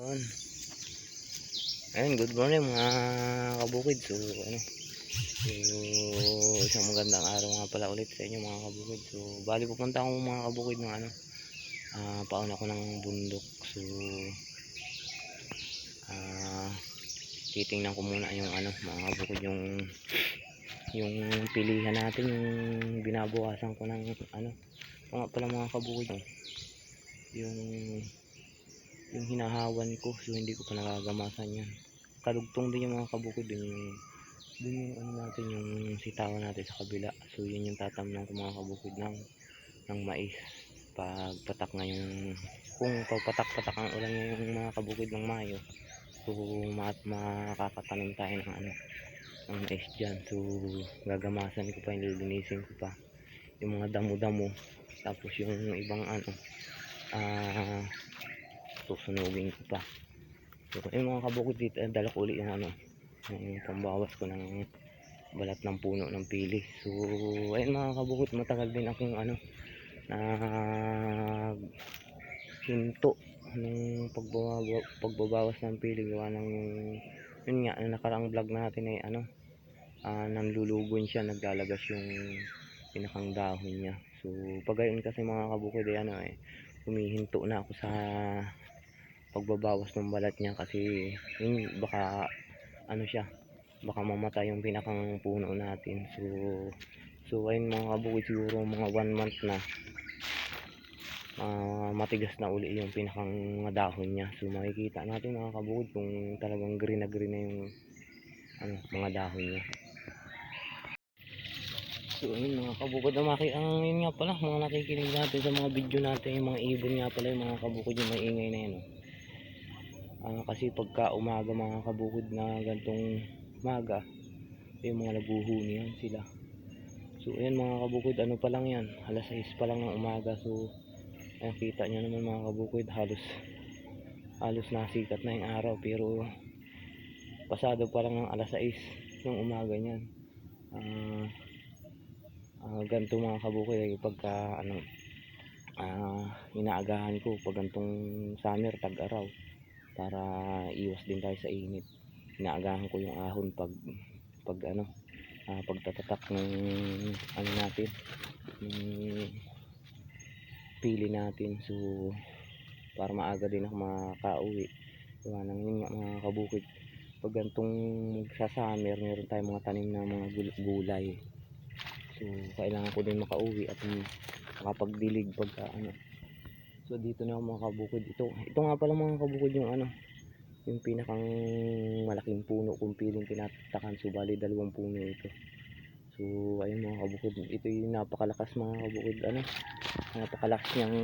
Ayun. Ayun, good morning mga kabukid. So, ano, so, isang magandang araw nga pala ulit sa inyo mga kabukid. So, bali pupunta ako mga kabukid ng ano, ah pauna ko ng bundok. So, ah titingnan ko muna yung ano, mga kabukid, yung yung pilihan natin, yung binabawasan ko ng ano, ito nga pala mga kabukid, oh. yung yung hinahawan ko so hindi ko pa nagagamasan yan. Kalugtong din yung mga kabukid dun yung dun yung ano natin yung sitawan natin sa kabila. So yun yung tatamnan ko mga kabukid ng ng mais. Pag patak na yung kung papatak-patak ang ulan yung mga kabukid ng Mayo so ma makakatanim tayo ng ano ng mais dyan. So gagamasan ko pa nililinisin ko pa yung mga damo-damo. Tapos yung ibang ano ah susunugin ko pa so yung mga kabukid dito eh, dala ko ulit yung ano yung pambawas ko ng balat ng puno ng pili. So ayun mga kabukid matagal din akong ano nag hinto nung pagbabawa, pagbabawas ng pili gawa ng yun nga ang nakaraang vlog natin ay ano ah nanlulugon siya naglalagas yung pinakang dahon niya. So pag gayon kasi mga kabukid ay ano eh humihinto na ako sa pagbabawas ng balat niya kasi yun baka ano siya baka mamatay yung pinakang puno natin. So so ayun mga kabukid siguro mga one month na ah, matigas na uli yung pinakang dahon niya. So makikita natin mga kabukid kung talagang green na green na yung ano, mga dahon niya. So ayun mga kabukod na maki ang yun nga pala mga nakikinig natin sa mga video natin yung mga ibon nga pala yung mga kabukod yung maingay na yun oh. Ah, kasi pagka umaga mga kabukod na gantong maga yung mga nabuhuni yan sila. So ayan mga kabukod ano pa lang yan? Alas 6 pa lang ng umaga so ayan kita nyo naman mga kabukod halos halos nasikat na yung araw pero pasado pa lang ng alas 6 ng umaga niyan. Ah Ah, ganito mga kabukid ay pagka ano ah inaagahan ko pag gantong summer tag-araw para iwas din tayo sa init. Inaagahan ko yung ahon pag pag ano ah, pagtatatak ng ano natin ng pili natin. So para maaga din ako makauwi. Gawa ng yun mga kabukid. Pag gantong sa summer meron tayong mga tanim na mga gul- gulay. So, kailangan ko din makauwi at makapagdilig pagka ano. So, dito na mga kabukid. Ito, ito nga pala mga kabukid yung ano, yung pinakang malaking puno kung piling tinatakan. So, bali dalawang puno ito. So, ayun mga kabukid. Ito yung napakalakas mga kabukid. Ano, napakalakas niyang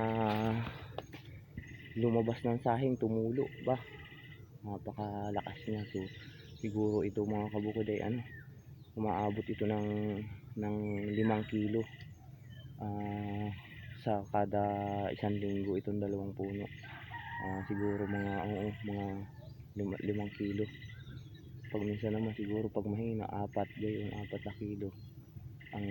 ah lumabas ng sahing, tumulo ba? Napakalakas niya. So, siguro ito mga kabukid ay ano, umaabot ito ng ng limang kilo ah sa kada isang linggo itong dalawang puno. Ah, siguro mga oo, mga lima, limang kilo. Pag minsan naman siguro pag mahina apat gayon apat na kilo ang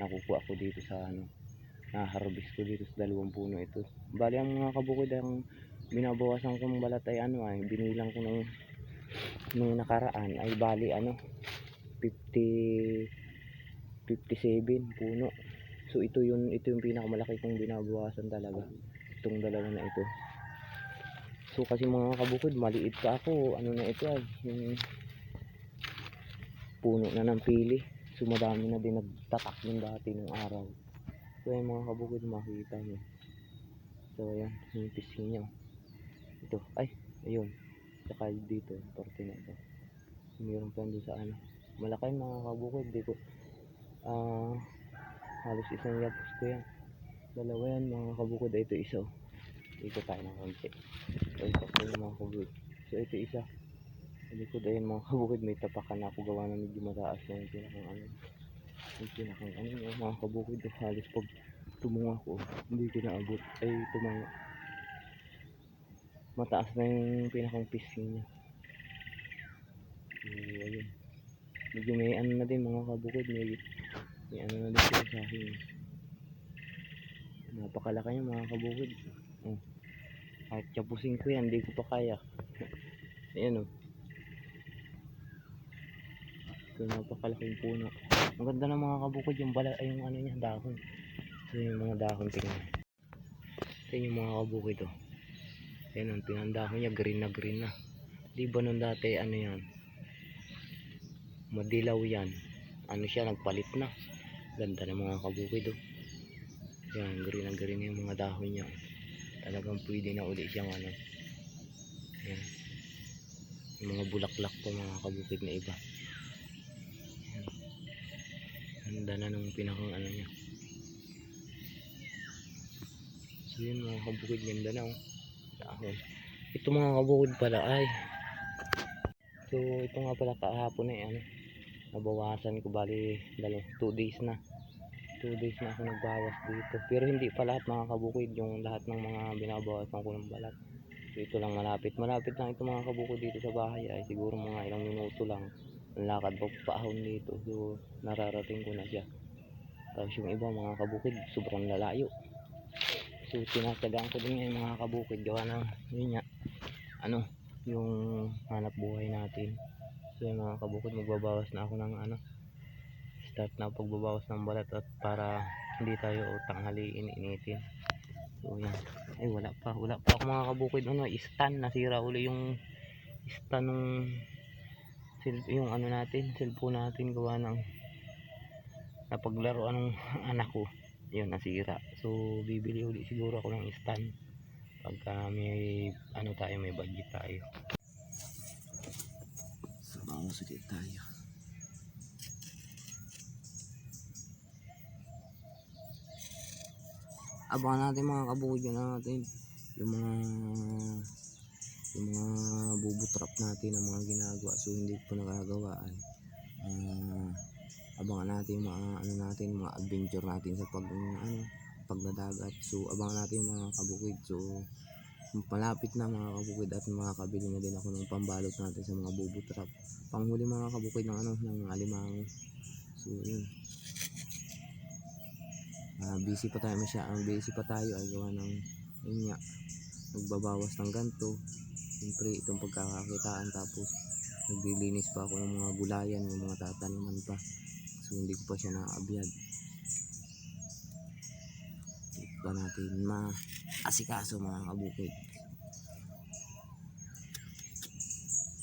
nakukuha ko dito sa ano na-harvest ko dito sa dalawang puno ito. Bali ang mga kabukid ang binabawasan kong balat ay ano ay binilang ko nung nung nakaraan ay bali ano 50 57 puno so ito yun ito yung pinakamalaki kong binabawasan talaga. Itong dalawa na ito. So kasi mga kabukod maliit pa ako. Ano na ito ay yung puno na ng pili. So madami na din nagtatak yung dati ng araw. So yung mga kabukod makita nyo. So ayan yung pisngi niya. Ito ay ayun. Saka dito parte na ito. Mayroon pa doon sa ano. Malaki mga kabukod di ko ah halos isang yapos ko yan. Dalawa yan mga kabukod. Ito isa oh. ito tayo ng konti. So ito ko yung mga kabukod. So ito isa. Sa likod ayun mga kabukod. May tapakan ako. Gawa na medyo mataas yung pinakang ano. Yung pinakang ano yung mga kabukod. Halos pag tumunga ko hindi ko naabot. Ay tumanga mataas na yung pinakang pisngi niya. So ayun. Medyo may ano na din mga kabukod. May, may ano na sila sa akin napakalaki niya mga kabukod oh, Kahit tyapusin ko yan, hindi ko pa kaya. Ayan o. Ito napakalaking puno. Ang ganda ng mga kabukod yung bala, ay yung ano niya, dahon. Ito yung mga dahon tingnan. Ito yung mga kabukid o. Ayan ang tinandahon niya, green na green na. Di ba nung dati ano yan? Madilaw yan. Ano siya, nagpalit na. Ganda ng mga kabukid o. Yan, green na green yung mga dahon niya. Talagang pwede na uli siyang ano. Yan. Yung mga bulaklak pa mga kabukid na iba. Yan. Ganda na nung pinakang ano niya. So yun mga kabukid, ganda na oh. Dahon. Ito mga kabukid pala ay. So ito nga pala kahapon eh ano. Nabawasan ko bali dalo 2 days na. 2 days na ako nagbawas dito. Pero hindi pa lahat mga kabukid yung lahat ng mga binabawasan ko ng balat. So ito lang malapit. Malapit lang ito mga kabukid dito sa bahay ay siguro mga ilang minuto lang. Ang lakad pa paahon dito. So nararating ko na siya. Tapos yung iba mga kabukid sobrang lalayo. So tinatagaan ko din yung mga kabukid gawa ng yun nga ano yung hanap buhay natin. So yung mga kabukid magbabawas na ako ng ano start na pagbabawas ng balat at para hindi tayo tanghaliin initin. So yan. Ay wala pa. Wala pa ako mga kabukid. Ano, stand. Nasira uli yung stand sil- yung ano natin, cellphone natin gawa ng napaglaruan ng anak ko. Yun, nasira. So bibili uli siguro ako ng stand pagka may ano tayo, may budget tayo. So bawas ulit tayo. abangan natin mga kabudyo natin. Yung mga yung mga bubutrap natin ang mga ginagawa. So hindi ko pa nakagawa ay. Ah, abangan natin yung mga ano natin mga adventure natin sa pag ano pagdadagat. So abangan natin yung mga kabukid. So malapit na mga kabukid at makakabili na din ako ng pambalot natin sa mga bubutrap panghuli mga kabukid ng ano ng alimango so yun Ah, busy pa tayo masya ang busy pa tayo ay gawa ng yun nga nagbabawas ng ganto. Siyempre itong pagkakakitaan tapos naglilinis pa ako ng mga gulayan yung mga tataniman pa. So hindi ko pa siya naabiyad hindi pa natin maasikaso mga kabukid.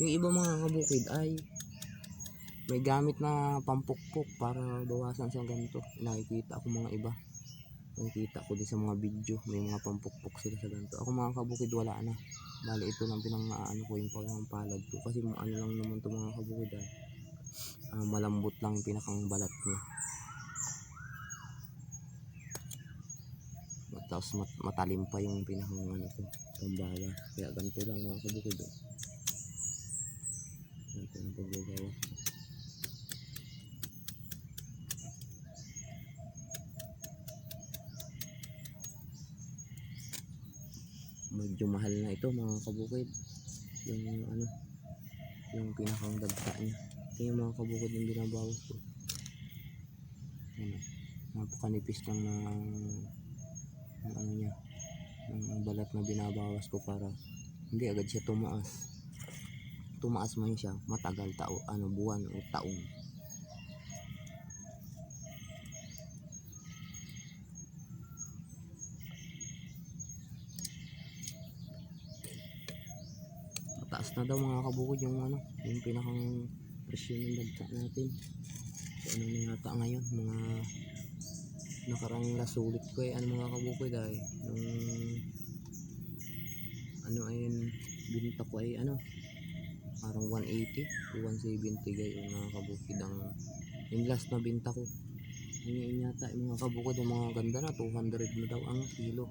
Yung iba mga kabukid ay may gamit na pampukpok para bawasan sa ganito. Nakikita ako mga iba. Nakikita ko din sa mga video may mga pampukpok sila sa ganito. Ako mga kabukid wala na. Bali ito lang pinang ano ko yung pangpalad ko. Kasi ano lang naman to mga kabukid ay ah, malambot lang yung pinakang balat niya tapos mat matalim pa yung pinakang ano ko. Pambawa kaya ganito lang mga kabukid oh. ganito ang pagbabawas ko medyo mahal na ito mga kabukid. Yung ano yung pinakang dagta niya. Yung mga kabukid yung binabawas ko. Ano napakanipis lang ng ng ano niya ng balat na binabawas ko para hindi agad siya tumaas. Tumaas man siya matagal tao ano buwan o taon. Mataas na daw mga kabukod yung ano yung pinakang presyo ng dagta natin. So ano na yata ngayon mga nakarang nasulit ko eh. Ano mga kabukod ay nung ano ayun binta ko ay ano parang 180 o 170 gay yung mga kabukid ang yung last na binta ko. Yun yata yung mga kabukod yung mga ganda na 200 na daw ang kilo.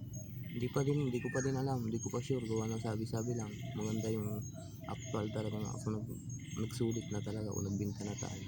Hindi pa din hindi ko pa din alam hindi ko pa sure gawa ng sabi-sabi lang. Maganda yung actual talaga nga ako nag, nagsulit na talaga o nagbinta na tayo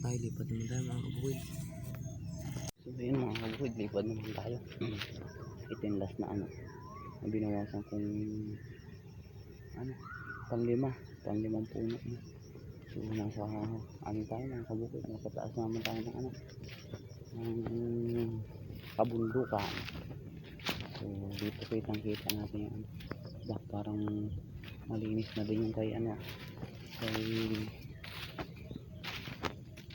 naman tayo. Lipat naman tayo mga kabukid. So yun mga kabukid, lipat naman tayo. Ito yung last na ano. Na binawasan kong ano, panglima. Panglimang puno na. So nasa ano tayo mga kabukid. Nasa taas naman tayo ng ano. Ng kabundukan. So dito kitang kita natin yung ano. Parang malinis na din yung kay ano. Kay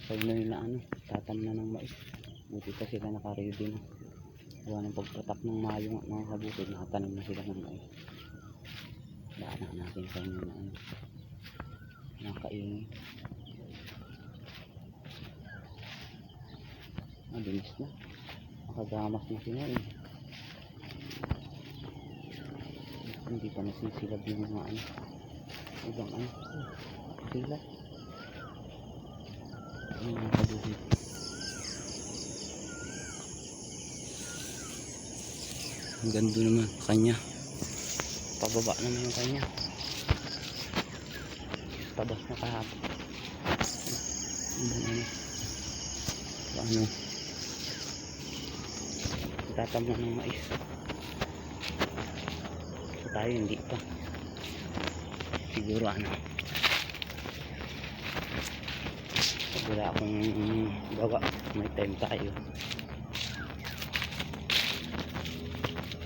kay Noy na ano. Tatam na ng mais. Buti pa sila naka-ready na. Gawa ng pagpatak ng mayo nga mga kabukid. Nakatanim na sila ng mais. Daanan natin sa inyo na ano. Nakaingin. Ah, bilis na. Nakagamas na sila eh. Hindi pa nasisilab yung mga ano. Ibang ano. Sila. Mga kabukid. Ang ganda naman kanya. Pababa naman yung kanya. Tabas na kahapon. Ano. Ano. Tatam na ng mais. So tayo hindi pa. Siguro ano. Pag wala akong gawa, may time tayo.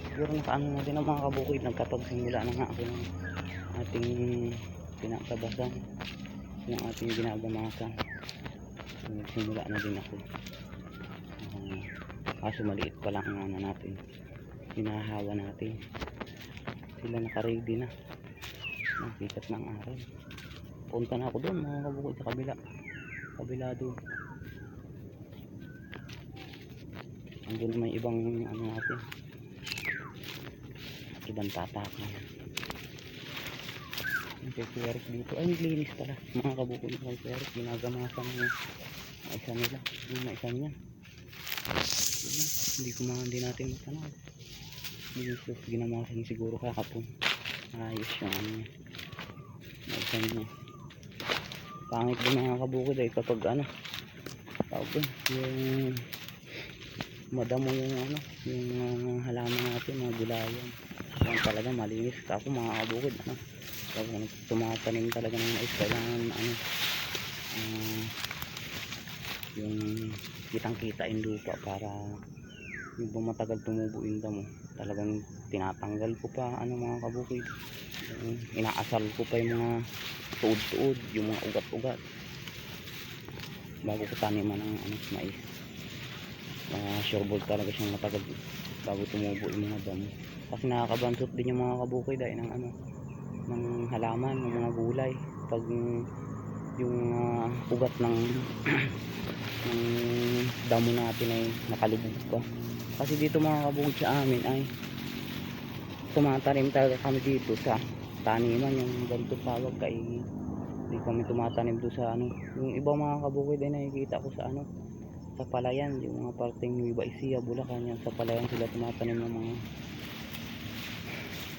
Siguro nakaano na din ang mga kabukid. Nagkapagsimula na nga ako ng ating pinatabasan. Yung ating ginagamasan. Nagsimula na din ako. Ah, kaso maliit pa lang ang ano natin. Hinahawa natin. Sila naka-ready na. Nakikat ng araw. Punta na ako doon mga kabukid sa kabila. Kabila doon. Andun may ibang ano natin. Ibang tatakan. Yung kay Kuyarik dito. Ay, naglinis pala. Mga kabukid ng Kuyarik. Ginagamasan ng mga isa nila. Yung isa niya. Hindi ko mga natin matanaw. Ko ginamasan siguro kakapon. Ayos yung ano niya. Isa niya. Pangit din mga kabukid eh kapag ano. Tawag yun. Yung madamo yung ano. Yung mga halaman natin. Mga gulayan. Kung talaga malinis. Ako mga kabukid. Ano. Kapag tumatanim talaga ng mais. Kailangan ano. ah, yung kitang kita yung lupa para yung matagal tumubo yung damo talagang tinatanggal ko pa ano mga kabukid inaasal ko pa yung mga tuod-tuod yung mga ugat-ugat. Bago ko taniman ng ano, mais mga sureball talaga siyang matagal bago tumubo yung mga damo. Kasi nakakabansot din yung mga kabukid dahil ng ano ng halaman ng mga gulay. Pag yung mga ugat ng ng damo natin ay nakalubog pa kasi dito mga kabukid sa amin ay tumatanim talaga kami dito sa taniman yung ganito tawag kay hindi kami tumatanim doon sa ano. Yung ibang mga kabukid ay nakikita ko sa ano sa palayan yung mga parteng Nueva Ecija Bulacan yan sa palayan sila tumatanim ng mga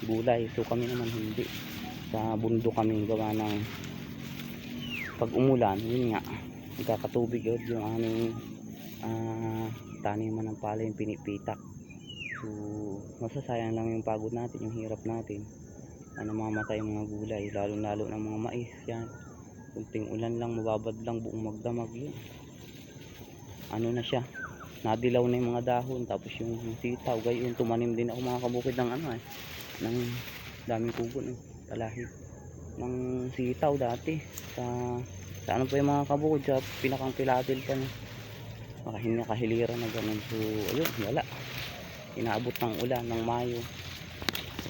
gulay. So kami naman hindi. Sa bundok kami gawa ng pag umulan yun nga nagkakatubig yun yung aming ah, taniman ng palay yung pinipitak. So masasayang lang yung pagod natin yung hirap natin ano mamatay yung mga gulay lalo lalo ng mga mais yan. Kunting ulan lang mababad lang buong magdamag yun. Ano na siya nadilaw na yung mga dahon tapos yung sitaw gayon tumanim din ako mga kabukid ng ano eh ng daming kubo eh talahib ng sitaw dati sa sa ano pa yung mga kabukid sa pinakang pilatil pa niya makahin kahiliran na ganun so ayun wala. Inaabot ng ulan ng mayo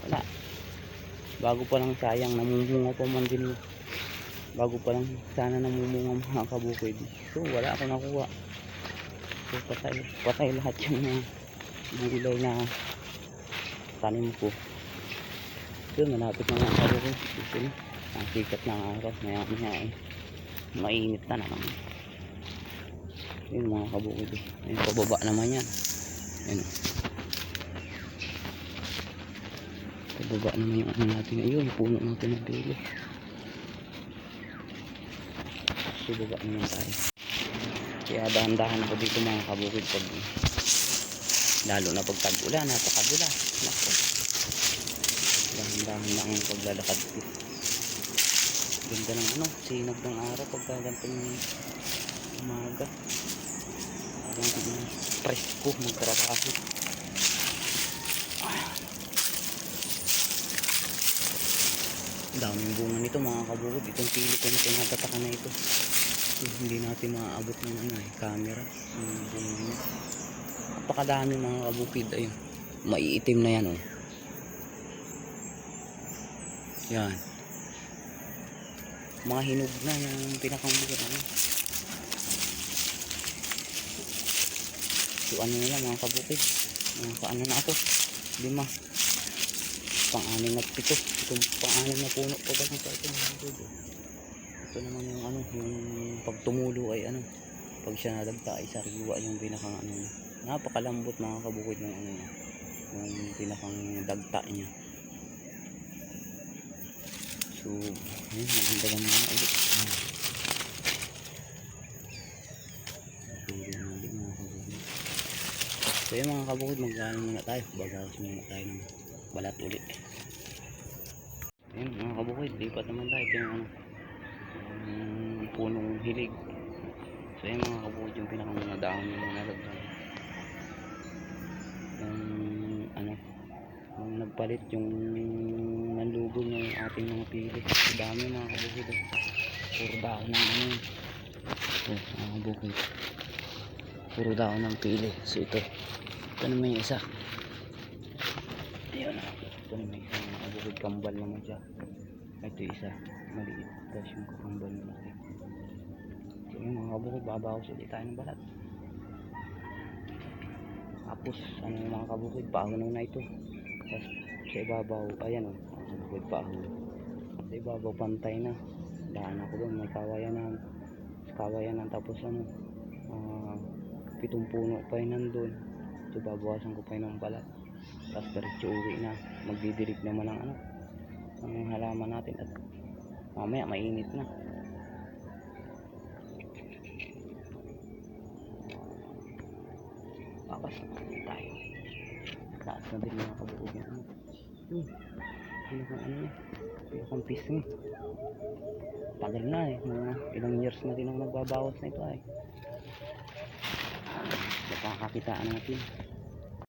wala bago pa lang sayang namumunga pa man din. Bago pa lang sana namumunga mga kabukid. So wala ako nakuha. So patay patay lahat yung mga gulay na tanim ko. So malapit na mga kabukid na. Ang sikat ng araw. Maya maya eh. Mainit na naman. Yun mga kabukid. Ayun pababa naman yan. Ayun pababa naman yung ano natin ayun puno natin ng dulo so baba naman tayo Kaya dahan-dahan po dito mga kabukid pag lalo na pag tag-ulan, napakadulas. Nako. Dahan-dahan na ang paglalakad dito. Ganda ng ano, sinag ng araw pagka ganitong umaga. Parang uh, presko magtrabaho. Daming bunga nito mga kabukid. Itong pili ko na tinatatakan na ito. Eh, hindi natin maaabot ng ano eh, camera. Yung bunga niya. Napakadami mga kabukid. Ayun. Maiitim na yan oh. Yan. Mga hinog na yung pinakang bukid. Ano? So ano na lang mga kabukid. Mga paano na ako. Lima. Pang-anim na pito. Itong pang-anim na puno pa ba mga kabukid. Ito naman yung ano, yung pag tumulo ay ano. Pag siya nadagta ay sariwa yung pinakang ano niya. Napakalambot mga kabukid ng ano niya. Yung pinakang dagta niya. So, ayun, maganda lang mga ulit. So yun mga kabukid, magkano muna tayo. Bagawas muna tayo ng balat ulit. Ayun mga kabukid, lipat naman tayo. Ito yung ano, yung punong hilig. So yun mga kabukid, yung pinakang mga dahon yung mga nalagyan. Yung ano, yung nagpalit yung nanlugol ng ating mga pili. Ang dami mga kabukid. Puro dahon ng ano. Ito mga kabukid. Puro dahon ng pili. So ito. Ito naman yung isa. Ayun. Ito naman yung isa mga kabukid. Kambal naman siya. Ito isa. Maliit. Tapos yung kakambal naman. So yung mga kabukid. Babawas ulit tayo ng balat. Tapos ano mga kabukid. Paano na ito. Tapos sa ibabaw. Ayan o. Oh, kabukid paano. Sa ibabaw pantay na. Daan ako doon. May kawayan na. Kawayan na. Tapos ano. ah, pitong puno pa yun nandun. So babawasan ko pa yun ng balat. Tapos diretso uwi na. Magdidilig naman ang ano. Ang halaman natin. At mamaya mainit na. Papas na tayo. Taas na din mga kabuog yan. Ano? Hmm. Ano kang ano niya? Ano kang pisngi? Tagal na eh. Mga ilang years na din ako nagbabawas na ito ay. Napakakitaan natin.